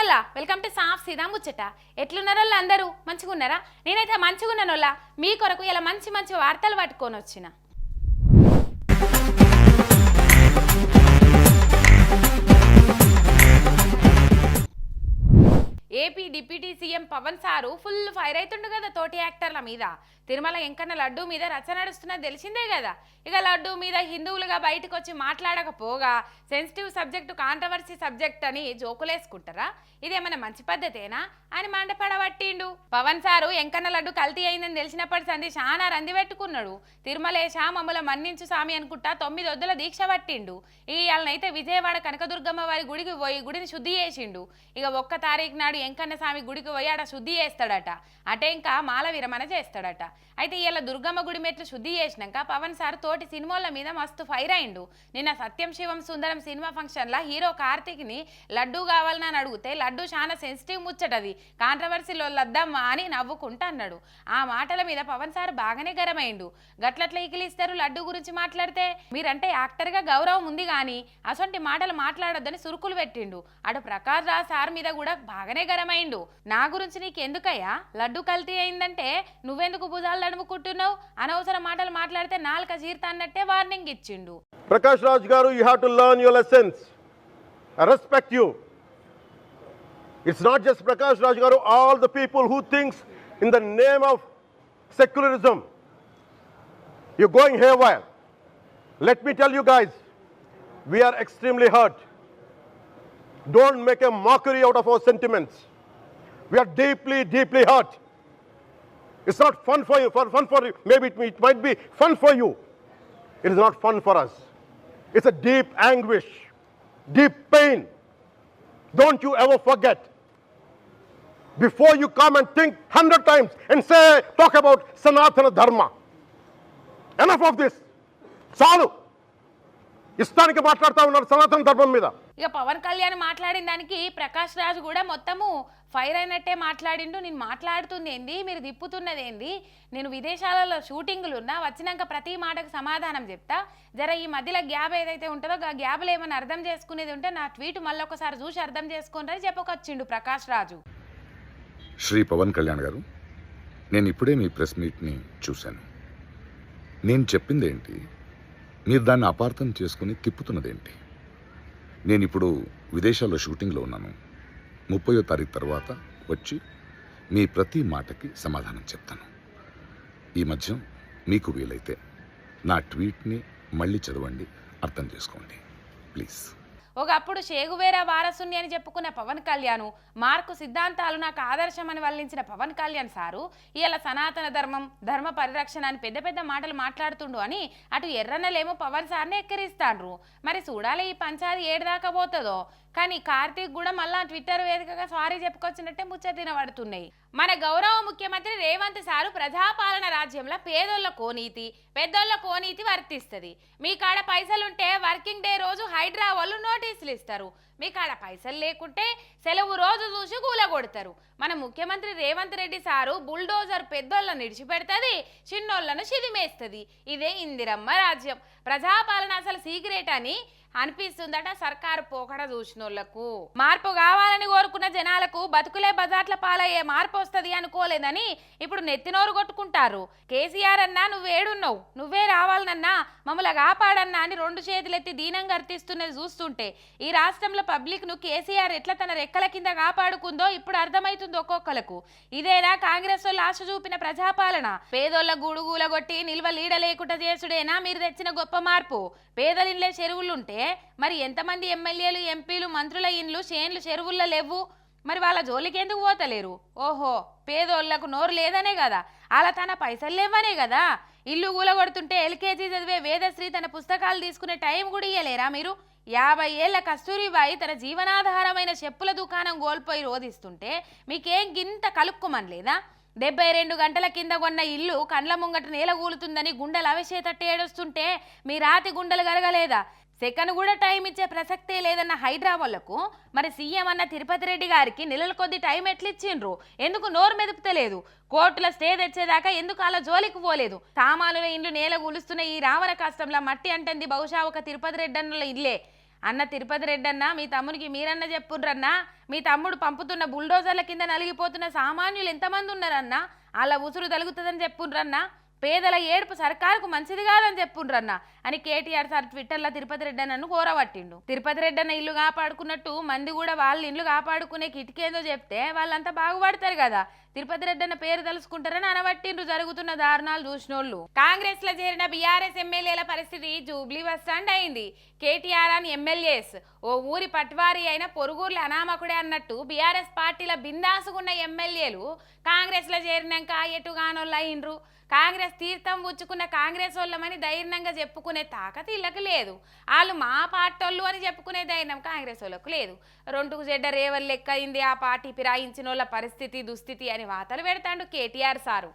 నోళ్ళ welcome to సాఫ్ సీదా ముచ్చట. ఎట్లున్నారల్లా అందరూ? మంచిగా ఉన్నారా నేనైతే మంచిగా ఉన్నానోళ్ళ మీ కొరకు ఇలా మంచి మంచి వార్తలు పట్టుకొని వచ్చిన. AP deputy CM Pawan sir full fire అవుతుండు కదా తోటి యాక్టర్ల మీద. తిరుమల ఎంకన్న లడ్డూ మీద రచ్చ నడుస్తున్నది తెలిసిందే కదా. ఇక లడ్డూ మీద హిందువులుగా బయటకు వచ్చి మాట్లాడకపోగా సెన్సిటివ్ సబ్జెక్టు కాంట్రవర్సీ సబ్జెక్ట్ అని జోకులేసుకుంటారా? ఇదేమైనా మంచి పద్ధతేనా? అని మండపడబట్టిండు. పవన్ సారు ఎంకన్న లడ్డు కల్తీ అయిందని తెలిసినప్పటి సంది చాలా రంది పెట్టుకున్నాడు. తిరుమలేశ మమ్మల మన్నించు స్వామి అనుకుంటా తొమ్మిది వద్దుల దీక్ష పట్టిండు. ఇవాళనైతే విజయవాడ కనకదుర్గమ్మ వారి గుడికి పోయి గుడిని శుద్ధి చేసిండు. ఇక ఒక్క తారీఖు నాడు వెంకన్న స్వామి గుడికి పోయి ఆడ శుద్ధి చేస్తాడట. అటే ఇంకా మాల విరమణ చేస్తాడట. అయితే ఇలా దుర్గమ్మ గుడి మెట్లు శుద్ధి చేసినాక పవన్ సార్ తోటి సినిమాల మీద మస్తు ఫైర్ అయిండు. నిన్న సత్యం శివం సుందరం సినిమా ఫంక్షన్లో హీరో కార్తీక్ని లడ్డు కావాలని అని అడిగితే లడ్డు చాలా సెన్సిటివ్ ముచ్చటది. కాంట్రవర్సీలో లద్దమ్మా అని నవ్వుకుంటా అన్నాడు. ఆ మాటల మీద పవన్ సార్ బాగానే గరమైండు. గట్లట్ల ఇకిలిస్తారు లడ్డు గురించి మాట్లాడితే? మీరంటే యాక్టర్గా గౌరవం ఉంది కానీ అసొంటి మాటలు మాట్లాడొద్దని సురుకులు పెట్టిండు. అటు ప్రకాష్ రాజ్ సార్ మీద కూడా బాగానే ఆశ్చర్యకరమైండు నా గురించి నీకెందుకయ్యా? లడ్డు కల్తీ అయిందంటే నువ్వెందుకు భుజాలు నడుముకుంటున్నావు? అనవసర మాటలు మాట్లాడితే నాలుక జీర్త అన్నట్టే వార్నింగ్ ఇచ్చిండు. Prakash Raju garu you have to learn your lessons respect you it's not just Prakash Raju garu all the people who thinks in the name of secularism you going haywire let me tell you guys we're extremely hurt Don't make a mockery out of our sentiments. We are deeply, deeply hurt. It's not fun for you, for fun for you. Maybe it, it might be fun for you. It is not fun for us. It's a deep anguish, deep pain. Don't you ever forget. Before you come and think hundred times and say, talk about Sanatana Dharma. Enough of this. చాలు ఇష్టానికి మాట్లాడుతూ ఉన్నారు సనాతన ధర్మం మీద ఇక పవన్ కళ్యాణ్ మాట్లాడిన దానికి ప్రకాష్ రాజు కూడా మొత్తము ఫైర్ అయినట్టే మాట్లాడిండు. నేను మాట్లాడుతుంది ఏంది? మీరు తిప్పుతున్నది ఏంది? నేను విదేశాలలో షూటింగ్లు ఉన్నా వచ్చినాక ప్రతి మాటకు సమాధానం చెప్తా. జర ఈ మధ్యలో గ్యాప్ ఏదైతే ఉంటుందో ఆ గ్యాప్లో ఏమైనా అర్థం చేసుకునేది ఉంటే నా ట్వీట్ మళ్ళీ ఒకసారి చూసి అర్థం చేసుకోండి అని చెప్పకొచ్చిండు ప్రకాష్ రాజు. శ్రీ పవన్ కళ్యాణ్ గారు నేను ఇప్పుడే మీ ప్రెస్ మీట్ని చూశాను. నేను చెప్పింది ఏంటి మీరు దాన్ని అపార్థం చేసుకుని తిప్పుతున్నదేంటి? నేను ఇప్పుడు విదేశాల్లో షూటింగ్లో ఉన్నాను. ముప్పయో తారీఖు తర్వాత వచ్చి మీ ప్రతి మాటకి సమాధానం చెప్తాను. ఈ మధ్య మీకు వీలైతే నా ట్వీట్ని మళ్ళీ చదవండి అర్థం చేసుకోండి. ప్లీజ్. ఒకప్పుడు షేగువేరా వారసుని అని చెప్పుకున్న పవన్ కళ్యాణ్ మార్కు సిద్ధాంతాలు నాకు ఆదర్శం అని వల్లించిన పవన్ కళ్యాణ్ సారు ఇలా సనాతన ధర్మం ధర్మ పరిరక్షణ అని పెద్ద పెద్ద మాటలు మాట్లాడుతుండు అని అటు ఎర్రన్నలేమో పవన్ సార్ని ఎక్కిరిస్తాండ్రు మరి చూడాలి ఈ పంచాది ఏడు దాకా పోతుందో? కానీ కార్తీక్ కూడా మళ్ళా ట్విట్టర్ వేదికగా సారీ చెప్పుకొచ్చినట్టే ముచ్చతినబడుతున్నాయి మన గౌరవ ముఖ్యమంత్రి రేవంత్ సారు ప్రజాపాలన రాజ్యంలో పేదోళ్ళ కోనీతి పెద్దోళ్ళ కోనీతి వర్తిస్తుంది. మీ కాడ పైసలుంటే వర్కింగ్ డే రోజు హైడ్రా వాళ్ళు నోటీసులు ఇస్తారు. మీ కాడ పైసలు లేకుంటే సెలవు రోజు చూసి కూలగొడతారు. మన ముఖ్యమంత్రి రేవంత్ రెడ్డి సారు బుల్డోజర్ పెద్దోళ్ళను విడిచిపెడుతుంది చిన్నోళ్ళను చిదిమేస్తుంది. ఇదే ఇందిరమ్మ రాజ్యం. ప్రజాపాలన అసలు సీక్రెట్ అని అనిపిస్తుందట సర్కారు పోకడ చూసినోళ్ళకు. మార్పు కావాలని కోరుకున్న జనాలకు బతుకులే బజార్ల పాలయ్యే మార్పు వస్తుంది అనుకోలేదని ఇప్పుడు నెత్తినోరు కొట్టుకుంటారు. కేసీఆర్ అన్నా నువ్వేడున్నావు నువ్వే రావాలనన్నా మమ్మల్ని కాపాడన్నా అని రెండు చేతులెత్తి దీనంగా అర్థిస్తున్నది చూస్తుంటే ఈ రాష్ట్రంలో పబ్లిక్ను కేసీఆర్ ఎట్లా తన రెక్కల కింద కాపాడుకుందో ఇప్పుడు అర్థమవుతుంది ఒక్కొక్కలకు. ఇదేనా కాంగ్రెస్ వాళ్ళు ఆశ చూపిన ప్రజాపాలన? పేదోళ్ళ గూడుగూల కొట్టి నిల్వ లీడ లేకుండా చేసుడేనా మీరు తెచ్చిన గొప్ప మార్పు? పేదలిల్లే చెరువులుంటే మరి ఎంతమంది ఎమ్మెల్యేలు ఎంపీలు మంత్రుల ఇండ్లు చేన్లు చెరువుల్లో లేవు? మరి వాళ్ళ జోలికి ఎందుకు పోతలేరు? ఓహో పేదోళ్ళకు నోరు లేదనే కదా. అలా తన పైసలు లేవనే కదా. ఇల్లు కూలగొడుతుంటే ఎల్కేజీ చదివే వేదశ్రీ తన పుస్తకాలు తీసుకునే టైం కూడా ఇయ్యలేరా మీరు? యాభై ఏళ్ళ కస్తూరిబాయి తన జీవనాధారమైన చెప్పుల దుకాణం కోల్పోయి రోధిస్తుంటే మీకేం గింత కలుక్కుమనలేదా? డెబ్బై రెండు గంటల కింద కొన్న ఇల్లు కండ్ల ముంగట నేల కూలుతుందని గుండెలు అవిసేతట్టు ఏడుస్తుంటే మీ రాతి గుండెలు గరగలేదా సెకండ్ కూడా టైం ఇచ్చే ప్రసక్తే లేదన్న హైదరాబాద్లకు మరి సీఎం అన్న తిరుపతి రెడ్డి గారికి నెలల కొద్ది టైం ఎట్లిచ్చిండ్రు? ఎందుకు నోరు మెదుపుతలేదు? కోర్టుల స్టే తెచ్చేదాకా ఎందుకు అలా జోలికి పోలేదు? సామానుల ఇండ్లు నేల కూలుస్తున్న ఈ రావణ కష్టంలో మట్టి అంటుంది బహుశా ఒక తిరుపతి రెడ్డి అన్నల ఇల్లే. అన్న తిరుపతి రెడ్డి అన్న మీ తమ్మునికి మీరన్న చెప్పుండ్రన్న మీ తమ్ముడు పంపుతున్న బుల్డోజర్ల కింద నలిగిపోతున్న సామాన్యులు ఎంతమంది ఉన్నారన్నా అలా ఉసురు తలుగుతుందని చెప్పుండ్రన్నా పేదల ఏడుపు సర్కారుకు మంచిది కాదని చెప్పుండ్రన్న. అని కేటీఆర్ సార్ ట్విట్టర్లో తిరుపతి రెడ్డి అన్నను కోరబట్టిండు. తిరుపతి రెడ్డి అన్న ఇల్లు కాపాడుకున్నట్టు మంది కూడా వాళ్ళ ఇల్లు కాపాడుకునే కిటికేందో చెప్తే వాళ్ళంతా బాగుపడతారు కదా. తిరుపతి రెడ్డి అన్న పేరు తెలుసుకుంటారని అనబట్టిండ్రు జరుగుతున్న దారుణాలు చూసినోళ్ళు. కాంగ్రెస్లో చేరిన బీఆర్ఎస్ ఎమ్మెల్యేల పరిస్థితి జూబ్లీ బస్ స్టాండ్ అయింది. కేటీఆర్ అని ఎమ్మెల్యేస్ ఓ ఊరి పట్వారీ అయిన పొరుగుర్ల అనామకుడే అన్నట్టు బీఆర్ఎస్ పార్టీల బిందాసుకున్న ఎమ్మెల్యేలు కాంగ్రెస్లో చేరినాక ఎటుగానోళ్ళు అయిండ్రు కాంగ్రెస్ తీర్థం పుచ్చుకున్న కాంగ్రెస్ వాళ్ళమని ధైర్యంగా చెప్పుకునే తాకత ఇళ్ళకి లేదు. వాళ్ళు మా పార్టోళ్ళు అని చెప్పుకునే ధైర్యం కాంగ్రెస్ వాళ్ళకు లేదు. రెండుకు చెడ్డ రేవల్ లెక్క అయింది ఆ పార్టీ పిరాయించిన వాళ్ళ పరిస్థితి దుస్థితి అని వార్తలు పెడతాడు కేటీఆర్ సారు.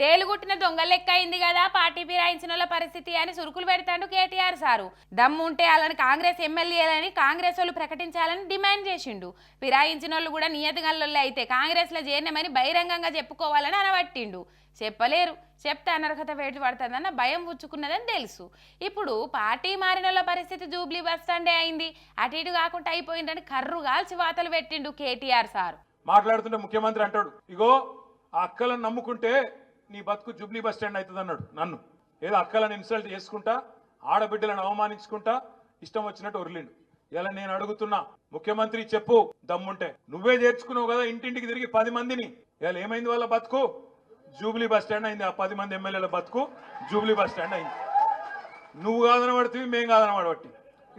తేలుగుట్టిన దొంగలెక్క అయింది కదా పార్టీ ఫిరాయించిన వాళ్ళ పరిస్థితి అని సురుకులు పెడతాడు కేటీఆర్ సారు. దమ్ము ఉంటే వాళ్ళని కాంగ్రెస్ ఎమ్మెల్యేలని కాంగ్రెస్ వాళ్ళు ప్రకటించాలని డిమాండ్ చేసిండు. ఫిరాయించిన వాళ్ళు కూడా నియతగల్లో అయితే కాంగ్రెస్లో చేరినామని బహిరంగంగా చెప్పుకోవాలని అనబట్టిండు. చెప్పలేరు. చెప్తే అనర్హత వేటు పడుతుందన్న భయం పుచ్చుకున్నదని తెలుసు. ఇప్పుడు పార్టీ మారినోళ్ళ పరిస్థితి జూబ్లీ బస్టాండే అయింది. అటు ఇటు కాకుండా అయిపోయిందని కర్రు కాల్చి వాతలు పెట్టిండు కేటీఆర్ సారు. మాట్లాడుతుంటే ముఖ్యమంత్రి అంటాడు ఇగో ఆ అక్కలను నమ్ముకుంటే నీ బతుకు జూబ్లీ బస్ స్టాండ్ అవుతుంది అన్నాడు నన్ను. ఏదో అక్కలను ఇన్సల్ట్ చేసుకుంటా ఆడబిడ్డలను అవమానించుకుంటా ఇష్టం వచ్చినట్టు వదిలిండు ఇలా నేను అడుగుతున్నా ముఖ్యమంత్రి చెప్పు దమ్ముంటే. నువ్వే చేర్చుకున్నావు కదా ఇంటింటికి తిరిగి పది మందిని. ఇలా ఏమైంది వాళ్ళ బతుకు? జూబ్లీ బస్ స్టాండ్ అయింది ఆ పది మంది ఎమ్మెల్యేల బతుకు జూబ్లీ బస్ స్టాండ్ అయింది. నువ్వు కాదనబడుతుంది మేము కాదనబడబట్టి.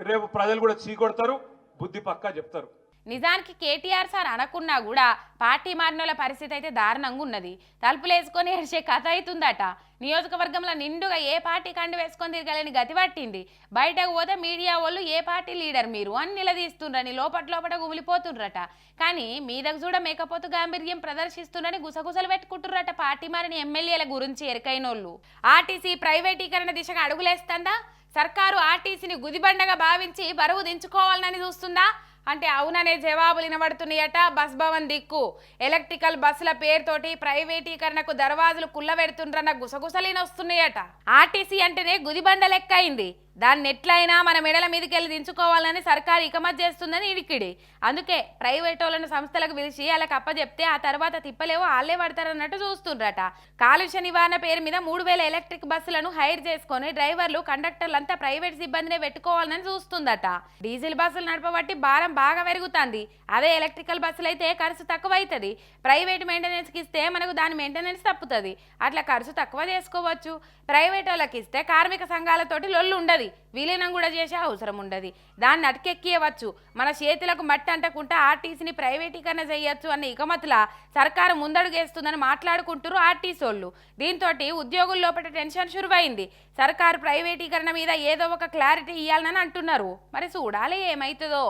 రేపు ప్రజలు కూడా చీకొడతారు బుద్ధి పక్కా చెప్తారు. నిజానికి కేటీఆర్ సార్ అనకున్నా కూడా పార్టీ మారినోళ్ళ పరిస్థితి అయితే దారుణంగా ఉన్నది. తలుపులేసుకొని ఏడ్చే కథ అవుతుందట నియోజకవర్గంలో నిండుగా ఏ పార్టీ కండు వేసుకొని తిరగలేని గతి పట్టింది. బయటకు పోతే మీడియా వాళ్ళు ఏ పార్టీ లీడర్ మీరు అని నిలదీస్తుండ్రని లోపట లోపట గుమిలిపోతుండ్రట. కానీ మీదకు చూడ మేకపోతు గాంభీర్యం ప్రదర్శిస్తుండని గుసగుసలు పెట్టుకుంటుర్రట పార్టీ మారిన ఎమ్మెల్యేల గురించి ఎరకైనోళ్ళు. ఆర్టీసీ ప్రైవేటీకరణ దిశగా అడుగులేస్తుందా? సర్కారు ఆర్టీసీని గుదిబండగా భావించి బరువు దించుకోవాలని చూస్తుందా? అంటే అవుననే జవాబులు వినబడుతున్నాయట బస్ భవన్ దిక్కు. ఎలక్ట్రికల్ బస్సుల పేరుతోటి ప్రైవేటీకరణకు దర్వాజులు కుల్లబెడుతుండ్రన్న గుసగుసలేని వస్తున్నాయట ఆర్టీసీ అంటేనే గుదిబండ లెక్క అయింది. దాన్ని ఎట్లయినా మన మెడల మీదకి వెళ్ళి దించుకోవాలని సర్కారు ఇకమత్ చేస్తుందని ఇడికిడి. అందుకే ప్రైవేట్ వాళ్ళని సంస్థలకు పిలిచి వాళ్ళకి అప్పచెప్తే ఆ తర్వాత తిప్పలేవో వాళ్ళే పడతారన్నట్టు చూస్తుండ్రట. కాలుష్య నివారణ పేరు మీద మూడు వేల ఎలక్ట్రిక్ బస్సులను హైర్ చేసుకొని డ్రైవర్లు కండక్టర్లు అంతా ప్రైవేట్ సిబ్బందినే పెట్టుకోవాలని చూస్తుందట. డీజిల్ బస్సులు నడపబట్టి భారం బాగా పెరుగుతుంది. అదే ఎలక్ట్రికల్ బస్సులు అయితే ఖర్చు తక్కువ అవుతుంది ప్రైవేట్ మెయింటెనెన్స్కి ఇస్తే మనకు దాని మెయింటెనెన్స్ తప్పుతుంది. అట్లా ఖర్చు తక్కువ చేసుకోవచ్చు. ప్రైవేట్ వాళ్ళకి ఇస్తే కార్మిక సంఘాలతోటి లొల్లు ఉండదు. విలీనం కూడా చేసే అవసరం ఉండదు. దాన్ని అటకెక్కియవచ్చు మన చేతులకు మట్టి అంటకుండా ఆర్టీసీని ప్రైవేటీకరణ చేయొచ్చు అన్న ఇకమతుల సర్కారు ముందడుగేస్తుందని మాట్లాడుకుంటారు ఆర్టీసీ వాళ్ళు. దీంతో ఉద్యోగుల లోపల టెన్షన్ షురువైంది. సర్కారు ప్రైవేటీకరణ మీద ఏదో ఒక క్లారిటీ ఇవ్వాలని అంటున్నారు. మరి చూడాలి ఏమవుతుందో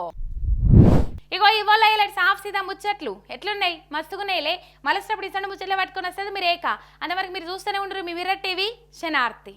ఇగో ఇవాళ ఇలాంటి సాఫ్ సీదా ముచ్చట్లు ఎట్లున్నాయి? మస్తుగున్నాయిలే. మలసినప్పుడు ఇసండి ముచ్చట్లు పట్టుకొని వస్తుంది మీరు ఏక అంతవరకు మీరు చూస్తూనే ఉండరు మీ విరట్ టీవీ. శనార్తి.